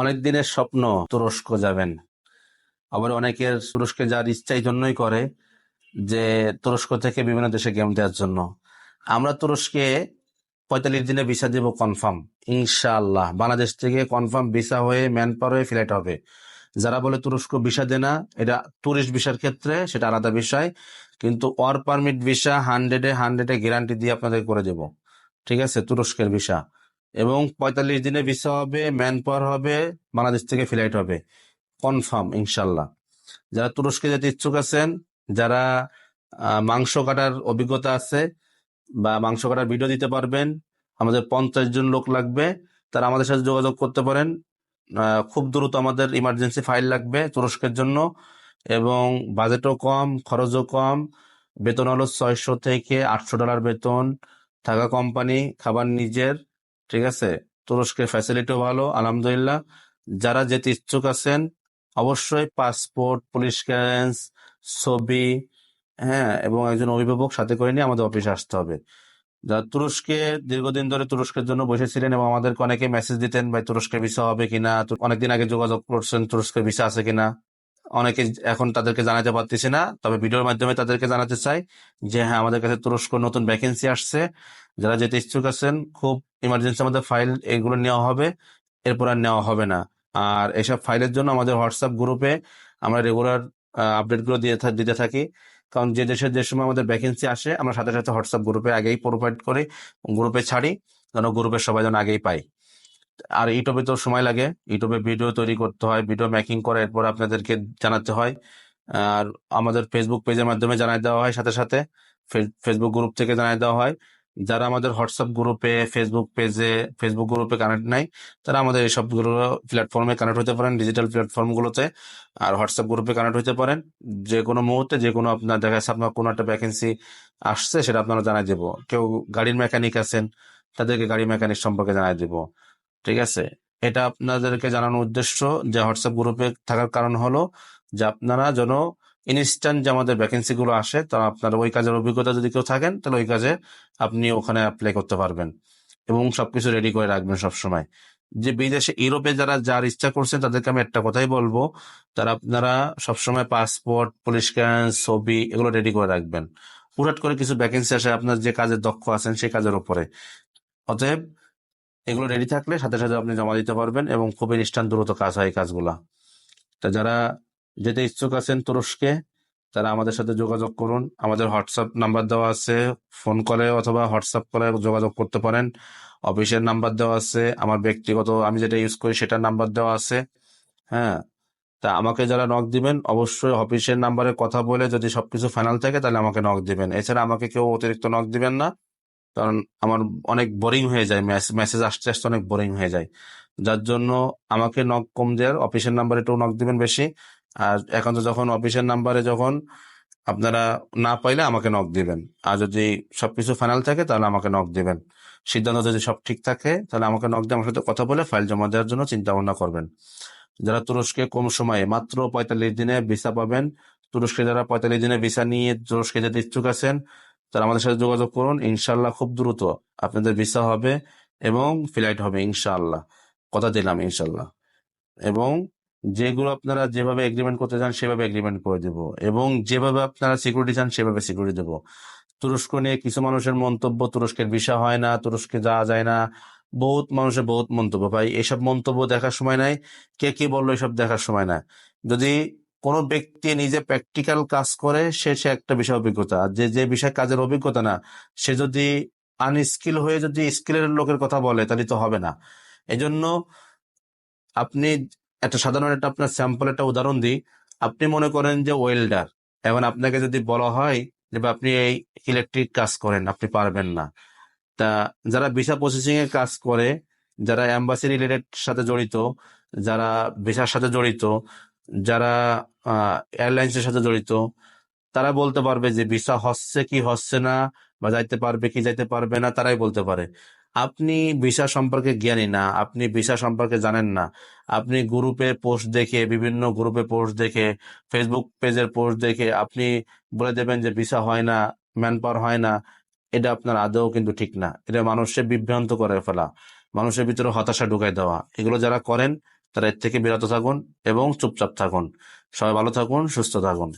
অনেক দিনের স্বপ্ন তুরস্ক যাবেন। আবার অনেকের তুরস্কে যাওয়ার ইচ্ছা জন্যই করে যে তুরস্ক থেকে বিভিন্ন দেশে গেম দেওয়ার জন্য। আমরা তুরস্কে পঁয়তাল্লিশ দিনে ভিসা দেবো কনফার্ম ইনশাআল্লাহ। বাংলাদেশ থেকে কনফার্ম ভিসা হয়ে ম্যান পাওয়ার হয়ে ফ্লাইট হবে। যারা বলে তুরস্ক ভিসা দেয় না, এটা টুরিস্ট ভিসার ক্ষেত্রে সেটা আলাদা বিষয়। কিন্তু ওয়ার পারমিট ভিসা হান্ড্রেডে হান্ড্রেডে গ্যারান্টি দিয়ে আপনাদের করে দেব। ঠিক আছে? তুরস্কের ভিসা এবং পঁয়তাল্লিশ দিনে ভিসা হবে ম্যান পাওয়ার হবে, বাংলাদেশ থেকে ফ্লাইট হবে। কনফার্ম ইনশাল্লাহ যারা তুরস্কে যেতে ইচ্ছুক আছেন, যারা মাংস কাটার অভিজ্ঞতা আছে বা মাংস কাটার ভিডিও দিতে পারবেন, আমাদের পঞ্চাশ জন লোক লাগবে, তারা আমাদের সাথে যোগাযোগ করতে পারেন। খুব দ্রুত আমাদের ইমার্জেন্সি ফাইল লাগবে তুরস্কের জন্য এবং বাজেটও কম, খরচও কম। বেতন হলো ছয়শো থেকে আটশো ডলার বেতন। থাকা কোম্পানি খাবার নিজের। ঠিক আছে? তুরস্কের ফ্যাসিলিটিও ভালো, আলহামদুলিল্লাহ। যারা যেতে ইচ্ছুক আছেন, অবশ্যই পাসপোর্ট পুলিশ ক্লিয়ারেন্স ছবি হ্যাঁ এবং একজন অভিভাবক সাথে করে নিয়ে আমাদের অফিসে আসতে হবে। যারা তুরস্কে, দীর্ঘদিন ধরে তুরস্কের জন্য বসেছিলেন এবং আমাদেরকে অনেকে মেসেজ দিতেন, ভাই তুরস্কের ভিসা হবে কিনা? অনেকদিন আগে যোগাযোগ করছেন তুরস্কের ভিসা আছে কিনা? অনেকে এখন তাদেরকে জানাতে পারতেছি না, তবে ভিডিওর মাধ্যমে তাদেরকে জানাতে চাই যে হ্যাঁ আমাদের কাছে তুরস্ক নতুন ভ্যাকেন্সি আসছে। যারা যেতে ইচ্ছুক আছেন, খুব ইমার্জেন্সি আমাদের ফাইল এগুলো নেওয়া হবে, এরপর আর নেওয়া হবে না। আর এসব ফাইলের জন্য আমাদের হোয়াটসঅ্যাপ গ্রুপে আমরা রেগুলার আপডেটগুলো দিয়ে দিতে থাকি। কারণ যে দেশের যে সময় আমাদের ভ্যাকেন্সি আসে, আমরা সাথে সাথে হোয়াটসঅ্যাপ গ্রুপে আগেই প্রোভাইড করি গ্রুপে ছাড়ি, যেন গ্রুপের সবাই যেন আগেই পাই আর ইউটিউবে তো সময় লাগে, ইউটিউবে ভিডিও তৈরি করতে হয় ভিডিও মেকিং করে, এরপর আপনাদেরকে জানাতে হয়। আর আমাদের ফেসবুক পেজের মাধ্যমে জানাই দেওয়া হয় সাথে সাথে। ফেসবুক গ্রুপ থেকে জানাই দেওয়া হয়। যারা আমাদের হোয়াটসঅ্যাপ গ্রুপে ফেসবুক পেজে ফেসবুক গ্রুপে কানেক্ট নাই, তারা আমাদের এই সবগুলো প্ল্যাটফর্মে কানেক্ট হতে পারেন ডিজিটাল প্ল্যাটফর্ম গুলোতে, আর হোয়াটসঅ্যাপ গ্রুপে কানেক্ট হতে পারেন। যে কোনো মুহূর্তে যে কোনো আপনার, দেখা যাচ্ছে আপনার কোনো একটা ভ্যাকেন্সি আসছে, সেটা আপনারা জানাই দেবো। কেউ গাড়ির মেকানিক আছেন, তাদেরকে গাড়ি মেকানিক সম্পর্কে জানাই দেবো। ঠিক আছে? এটা আপনাদেরকে জানানোর উদ্দেশ্য যে হোয়াটসঅ্যাপ গ্রুপে থাকার কারণ হলো যে আপনারা যেন ইনস্ট্যান্ট যে আমাদের ভ্যাকেন্সি গুলো আসে, তা আপনার ওই কাজের অভিজ্ঞতা যদি কেউ থাকেন, তাহলে ওই কাজে আপনি ওখানে অ্যাপ্লাই করতে পারবেন এবং সবকিছু রেডি করে রাখবেন সবসময়। যে বিদেশে, ইউরোপে যারা, যার ইচ্ছা করছেন, তাদেরকে আমি একটা কথাই বলব, তারা আপনারা সবসময় পাসপোর্ট পুলিশ ক্লিয়ারেন্স ছবি এগুলো রেডি করে রাখবেন। হুটহাট করে কিছু ভ্যাকেন্সি আসে, আপনার যে কাজে দক্ষ আছেন, সেই কাজের উপরে। অতএব, এগুলো রেডি থাকলে সাথে সাথে আপনি জমা দিতে পারবেন এবং খুব ইনস্ট্যান্ট দ্রুত কাজ হয় কাজগুলা। তা যারা যেতে ইচ্ছুক আছেন তুরস্কে, তারা আমাদের সাথে যোগাযোগ করুন। আমাদের হোয়াটসঅ্যাপ নাম্বার দেওয়া আছে, ফোন কলে অথবা হোয়াটসঅ্যাপ কলে যোগাযোগ করতে পারেন। অফিসের নাম্বার দেওয়া আছে, আমার ব্যক্তিগত আমি যেটা ইউজ করি সেটার নাম্বার দেওয়া আছে হ্যাঁ। তা আমাকে যারা নক দিবেন, অবশ্যই অফিসের নাম্বারে কথা বলে যদি সবকিছু ফাইনাল থাকে তাহলে আমাকে নক দিবেন। এছাড়া আমাকে কেউ অতিরিক্ত নক দিবেন না, কারণ আমার অনেক বোরিং হয়ে যায় মেসেজ আসতে আসতে অনেক বোরিং হয়ে যায়। যার জন্য আমাকে নক কম দেওয়ার, অফিসের নাম্বারে একটু নক দিবেন বেশি। আর এখন তো যখন অফিসের নাম্বারে যখন আপনারা না পাইলে আমাকে নক দিবেন। আর যদি সবকিছু ফাইনাল থাকে, তাহলে আমাকে নক দিবেন। সিদ্ধান্ত যদি সব ঠিক থাকে, তাহলে আমাকে নক দিয়ে আমার সাথে কথা বলে ফাইল জমা দেওয়ার জন্য চিন্তা ভাবনা করবেন। যারা তুরস্কে কম সময়ে, মাত্র পঁয়তাল্লিশ দিনে ভিসা পাবেন, তুরস্কে যারা পঁয়তাল্লিশ দিনে ভিসা নিয়ে তুরস্কে যেতে ইচ্ছুক আছেন, তারা আমাদের সাথে যোগাযোগ করুন। ইনশাল্লাহ খুব দ্রুত আপনাদের ভিসা হবে এবং ফ্লাইট হবে, ইনশাআল্লাহ। কথা দিলাম ইনশাল্লাহ এবং যেগুলো আপনারা যেভাবে এগ্রিমেন্ট করতে চান, সেভাবে এগ্রিমেন্ট করে দেব। এবং যেভাবে আপনারা সিকিউরিটি চান, সেভাবে সিকিউরিটি দেব। তুরস্ক নিয়ে কিছু মানুষের মন্তব্য, তুরস্কের ভিসা হয় না, তুরস্কে যাওয়া যায় না। বহুত মানুষের বহুত মন্তব্য। ভাই, এসব মন্তব্য দেখার সময় নাই। কে কি বলল এসব দেখার সময় না যদি কোনো ব্যক্তি নিজে প্র্যাকটিক্যাল কাজ করে, সে সে একটা বিষয় অভিজ্ঞতা। যে যে বিষয় কাজের অভিজ্ঞতা না, সে যদি আনস্কিল হয়ে যদি স্কিলের লোকের কথা বলে, তাহলে তো হবে না। এজন্য আপনি একটা সাধারণ একটা আপনার স্যাম্পল একটা উদাহরণ দিই। আপনি মনে করেন যে ওয়েল্ডার এখন আপনাকে যদি বলা হয় যে আপনি এই ইলেকট্রিক কাজ করেন, আপনি পারবেন না। তা যারা ভিসা প্রসেসিং এর কাজ করে, যারা অ্যাম্বাসি রিলেটেড সাথে জড়িত, যারা ভিসার সাথে জড়িত, যারা এয়ারলাইন্সের সাথে জড়িত, তারা বলতে পারবে যে ভিসা হচ্ছে কি হচ্ছে না, বা যাইতে পারবে কি যাইতে পারবে না, তারাই বলতে পারে। আপনি ভিসা সম্পর্কে জ্ঞানী না, আপনি ভিসা সম্পর্কে জানেন না। আপনি গ্রুপে পোস্ট দেখে, বিভিন্ন গ্রুপে পোস্ট দেখে ফেসবুক পেজের পোস্ট দেখে আপনি বলে দেবেন যে ভিসা হয় না ম্যান পাওয়ার হয় না, এটা আপনার আদৌ কিন্তু ঠিক না। এটা মানুষের বিভ্রান্ত করে ফেলা, মানুষের ভিতরে হতাশা ঢুকাই দেওয়া। এগুলো যারা করেন, তারা এর থেকে বিরত থাকুন এবং চুপচাপ থাকুন। সবাই ভালো থাকুন, সুস্থ থাকুন।